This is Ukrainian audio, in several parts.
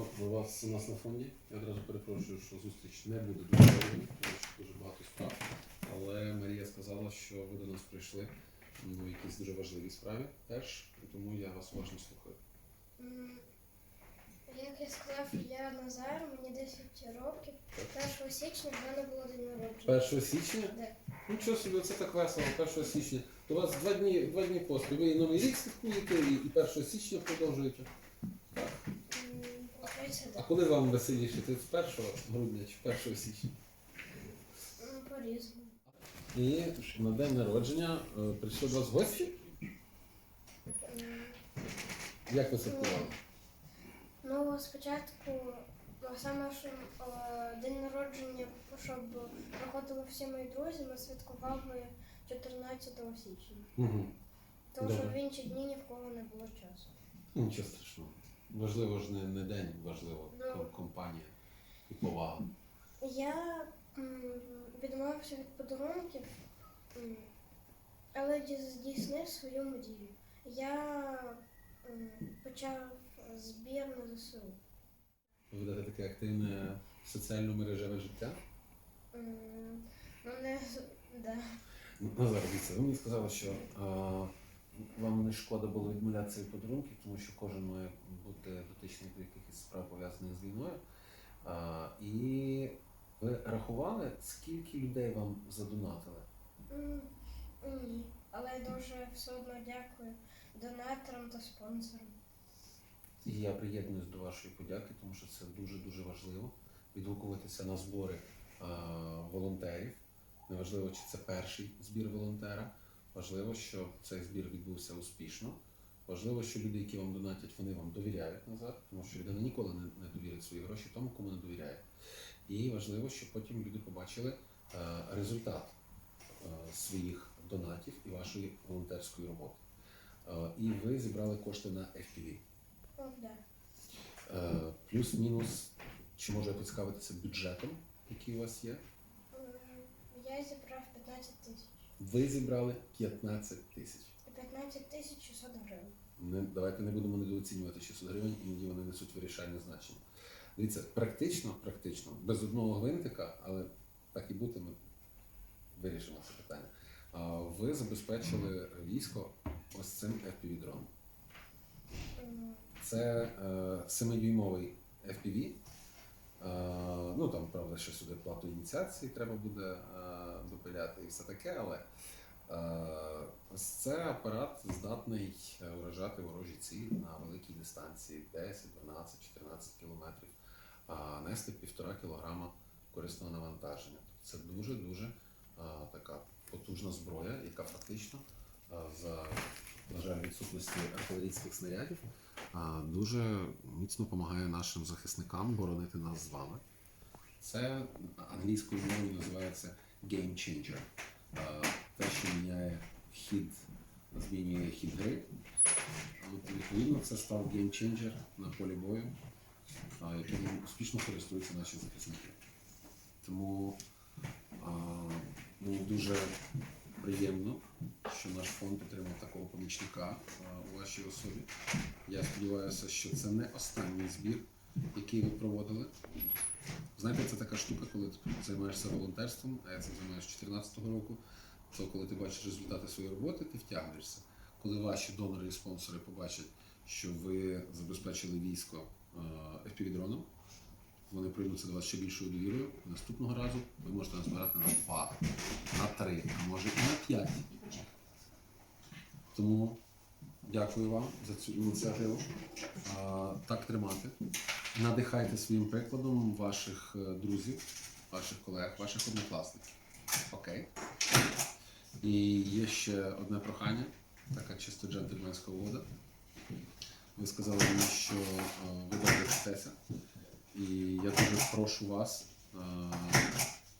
Вітаємо вас у нас на фонді. Я одразу перепрошую, що зустріч не буде дуже довгою, тому що дуже багато справ. Але Марія сказала, що ви до нас прийшли ну, якісь дуже важливі справи теж, тому я вас уважно слухаю. Як я сказав, я Назар, мені 10 років. 1 січня в мене було день народження. 1 січня? Так. Нічого собі, це так весело, 1 січня. То у вас два дні, два дні поспіль. Ви і Новий рік святкуєте, і і 1 січня продовжуєте. Так. М, Получається, А так. коли вам веселіше? 31 грудня чи 1 січня? М, По-різному. І на день народження е, прийшли до вас гості? Як ви святкували? Ну, спочатку, ну, саме що е, день народження, щоб проходили всі мої друзі, ми святкували 14 січня. Угу. Тому що в інші дні ні в кого не було часу. Нічого страшного. Важливо ж не, не день, важливо Ну. ком- компанія і повага. Я м, відмовився від подарунків, м, але дій- здійснив свою мрію. Я м, почав збір на ЗСУ. Ви ведете таке активне соціально-мережеве життя. М, Ну, не з- да. Назар, дивіться, ви мені сказали, що а, вам не шкода було відмовлятися від подарунків, тому що кожен має бути дотичний до якихось справ пов'язаних з війною. А, і ви рахували, скільки людей вам задонатили? М, Ні. Але я дуже все одно дякую донаторам та спонсорам. І я приєднуюсь до вашої подяки, тому що це дуже-дуже важливо відгукуватися на збори е, волонтерів. Неважливо, чи це перший збір волонтера. Важливо, щоб цей збір відбувся успішно. Важливо, що люди, які вам донатять, вони вам довіряють назад, тому що людина ніколи не, довірить свої гроші тому, кому не довіряє. І важливо, щоб потім люди побачили е, результат е, своїх донатів і вашої волонтерської роботи. Е, і ви зібрали кошти на FPV. Плюс-мінус, чи може поцікавитися бюджетом, який у вас є? Я зібрав 15 тисяч. Ви зібрали 15 тисяч. 15 тисяч 600 гривень. Не, давайте не будемо недооцінювати 600 гривень, іноді вони несуть вирішальне значення. Дивіться, практично, практично, без одного гвинтика, але так і бути, ми вирішимо це питання. А, Ви забезпечили військо ось цим FPV-дроном. Це е, 7-дюймовий FPV. Е, ну там, правда, ще сюди плату ініціації треба буде е, допиляти і все таке, але е, це апарат здатний вражати ворожі цілі на великій дистанції 10, 12, 14 кілометрів, а нести півтора кілограма корисного навантаження. Це дуже-дуже така потужна зброя, яка фактично за, на жаль, відсутності артилерійських снарядів дуже міцно допомагає нашим захисникам боронити нас з вами. Це англійською мовою називається game changer. Те, що міняє хід, змінює хід гри. От, відповідно, це став changer на полі бою, яким успішно користуються наші захисники. Тому мені дуже приємно, що наш фонд отримав такого помічника вашій особі. Я сподіваюся, що це не останній збір, який ви проводили. Знаєте, це така штука, коли ти займаєшся волонтерством, а я цим займаюся з 2014 року. То коли ти бачиш результати своєї роботи, ти втягнешся. Коли ваші донори і спонсори побачать, що ви забезпечили військо FPV-дроном, вони приймуться до вас ще більшою довірою. Наступного разу ви можете назбирати на два, на три, а може і на п'ять. Тому дякую вам за цю ініціативу. Так тримати. Надихайте своїм прикладом ваших е, друзів, ваших колег, ваших однокласників. Окей. І є ще одне прохання, така чисто джентльменська угода. Ви сказали мені, що е, ви добре вчитеся. І я дуже прошу вас е,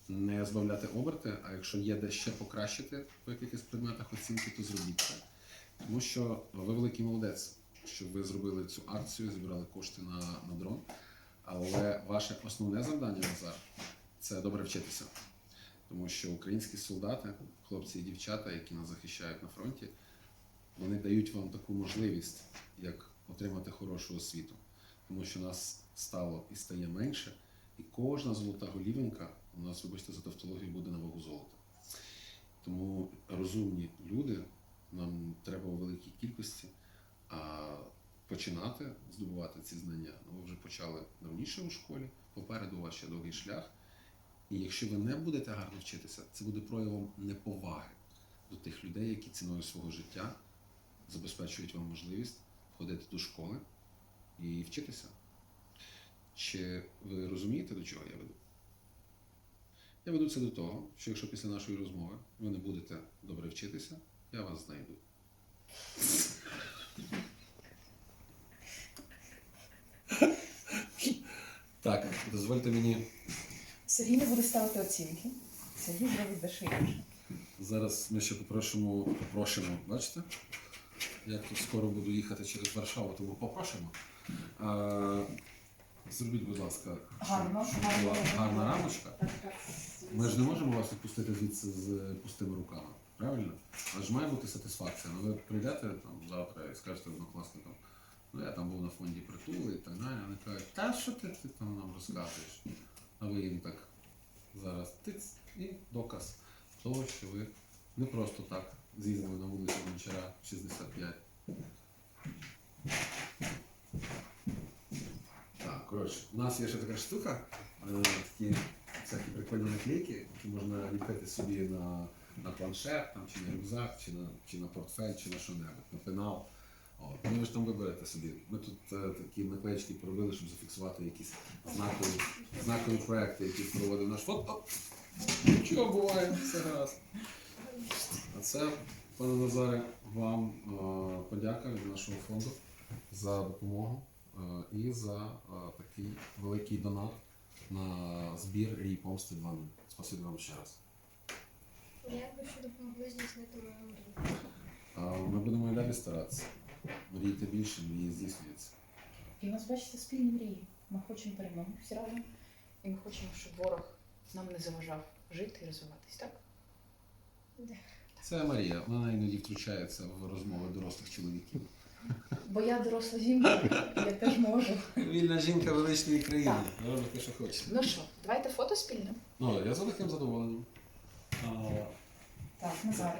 не збавляти оберти, а якщо є де ще покращити по якихось предметах оцінки, то зробіть це. Тому що ви великий молодець, що ви зробили цю акцію, зібрали кошти на, на дрон. Але ваше основне завдання Назар це добре вчитися. Тому що українські солдати, хлопці і дівчата, які нас захищають на фронті, вони дають вам таку можливість, як отримати хорошу освіту. Тому що нас стало і стає менше, і кожна золота голівенька у нас, вибачте за тавтологію, буде на вагу золота. Тому розумні люди нам треба у великій кількості. А починати здобувати ці знання, ну ви вже почали раніше у школі, попереду у вас ще довгий шлях. І якщо ви не будете гарно вчитися, це буде проявом неповаги до тих людей, які ціною свого життя забезпечують вам можливість ходити до школи і вчитися. Чи ви розумієте, до чого я веду? Я веду це до того, що якщо після нашої розмови ви не будете добре вчитися, я вас знайду. Так, дозвольте мені Сергій не буде ставити оцінки. Сергій зробить дещо інше. Зараз ми ще попросимо, попросимо, бачите? Як тут скоро буду їхати через Варшаву, тому попросимо. А, зробіть, будь ласка, Гарно, щоб гарно. була гарна рамочка. Так, так. Ми ж не можемо вас відпустити звідси з пустими руками, правильно? Але ж має бути сатисфакція. Ну ви прийдете там завтра і скажете однокласникам, ну я там був на фонді притули і так далі. Вони кажуть, та що ти, ти там нам розказуєш? А ви їм так зараз тиць і доказ того, що ви не просто так з'їздили на вулицю Гончара 65. Так, коротше, у нас є ще така штука, е, такі всякі прикольні наклейки, які можна ліпити собі на, на планшет, там, чи на рюкзак, чи на, чи на портфель, чи на що-небудь, на пенал. От. Ну, ви ж там виберете собі. Ми тут е, такі наклеїчки поробили, щоб зафіксувати якісь знакові, знакові проекти, які проводив наш фонд. Оп! Нічого буває, все гаразд. А це, пане Назаре, вам е, подяка від нашого фонду за допомогу е, і за е, такий великий донат на збір Рій Помсти 2.0. Спасибі вам ще раз. Дякую, що допомогли здійснити мою мрію. А Ми будемо і далі старатися. Мрійте більше, мрії здійснюються. І у нас бачите спільні мрії. Ми хочемо перемоги всі разом. І ми хочемо, щоб ворог нам не заважав жити і розвиватись, так? Це Марія. Вона іноді втручається в розмови дорослих чоловіків. Бо я доросла жінка, я теж можу. Вільна жінка величної країни. Робите, що хочете. Ну що, давайте фото спільне. Ну, я за таким задоволенням. Так, Назар.